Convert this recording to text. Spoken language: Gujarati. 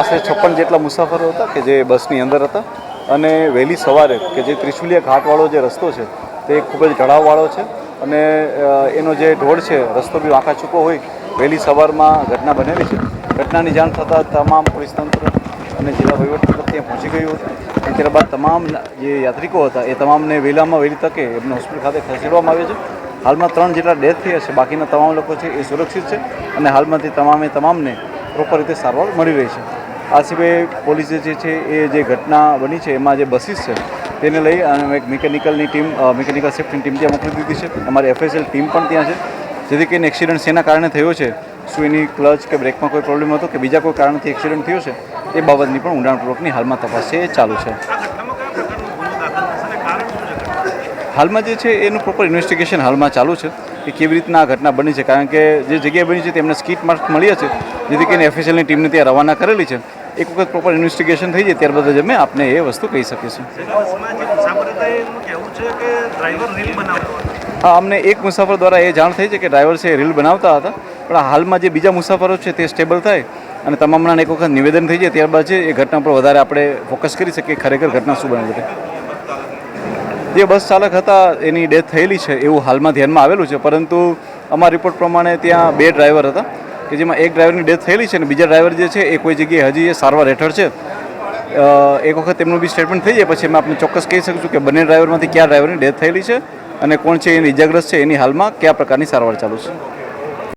આશરે છપ્પન જેટલા મુસાફરો હતા કે જે બસની અંદર હતા. અને વહેલી સવારે કે જે ત્રિશુલિયા ઘાટવાળો જે રસ્તો છે, તે ખૂબ જ ઢળાવવાળો છે. અને એનો જે ઢોળ છે, રસ્તો બી વાંકા ચૂકો હોય, વહેલી સવારમાં ઘટના બનેલી છે. ઘટનાની જાણ થતાં તમામ પોલીસ તંત્ર અને જિલ્લા વહીવટીતંત્ર ત્યાં પહોંચી ગયું હતું. અને ત્યારબાદ તમામ જે યાત્રિકો હતા, એ તમામને વહેલામાં વહેલી તકે એમને હોસ્પિટલ ખાતે ખસેડવામાં આવે છે. હાલમાં ત્રણ જેટલા ડેથ થયા છે. બાકીના તમામ લોકો છે એ સુરક્ષિત છે અને હાલમાંથી તમામે તમામને પ્રોપર રીતે સારવાર મળી રહી છે. આ સિવાય પોલીસે જે છે એ જે ઘટના બની છે, એમાં જે બસીસ છે, તેને લઈ અને એક મિકેનિકલની ટીમ મિકેનિકલ સેફ્ટીની ટીમ ત્યાં મોકલી દીધી છે. અમારી એફએસએલ ટીમ પણ ત્યાં છે. જેથી કરીને એક્સિડન્ટ શેના કારણે થયો છે, શું એની ક્લચ કે બ્રેકમાં કોઈ પ્રોબ્લેમ હતો કે બીજા કોઈ કારણથી એક્સિડન્ટ થયો છે, એ બાબતની પણ ઊંડાણપૂર્વકની હાલમાં તપાસ છે, એ ચાલુ છે આ ઘટનામાં કયા પ્રકારનો ગુનો દાખલ થશે અને કારણ શું છે હાલમાં જે છે એનું પ્રોપર ઇન્વેસ્ટિગેશન હાલમાં ચાલુ છે કે કેવી રીતના આ ઘટના બની છે. કારણ કે જે જગ્યાએ બની છે તેમને સ્કીટ માર્ક મળ્યા છે. જેથી કરીને એફિશિયલની ટીમને ત્યાં રવાના કરેલી છે. એક વખત પ્રોપર ઇન્વેસ્ટિગેશન થઈ જાય ત્યારબાદ જ અમે આપને એ વસ્તુ કહી શકીશું. બસમાં જે મુસાફર હતા એનું કહેવું છે કે ડ્રાઈવર રીલ બનાવતો હતો હા, અમને એક મુસાફર દ્વારા એ જાણ થઈ છે કે ડ્રાઈવર છે રીલ બનાવતા હતા. પણ હાલમાં જે બીજા મુસાફરો છે તે સ્ટેબલ થાય અને તમામના એક વખત નિવેદન થઈ જાય ત્યારબાદ છે એ ઘટના પર વધારે આપણે ફોકસ કરી શકીએ ખરેખર ઘટના શું બની હતી જે બસ ચાલક હતા, એની ડેથ થયેલી છે એવું હાલમાં ધ્યાનમાં આવેલું છે. પરંતુ અમારા રિપોર્ટ પ્રમાણે ત્યાં બે ડ્રાઈવર હતા, કે જેમાં એક ડ્રાઈવરની ડેથ થયેલી છે અને બીજા ડ્રાઈવર જે છે, એ કોઈ જગ્યાએ હજી એ સારવાર હેઠળ છે. એક વખત તેમનું બી સ્ટેટમેન્ટ થઈ જાય, પછી અમે આપણે ચોક્કસ કહી શકીશું કે બંને ડ્રાઈવરમાંથી કયા ડ્રાઈવરની ડેથ થયેલી છે અને કોણ છે, એની ઇજાગ્રસ્ત છે, એની હાલમાં કયા પ્રકારની સારવાર ચાલુ છે.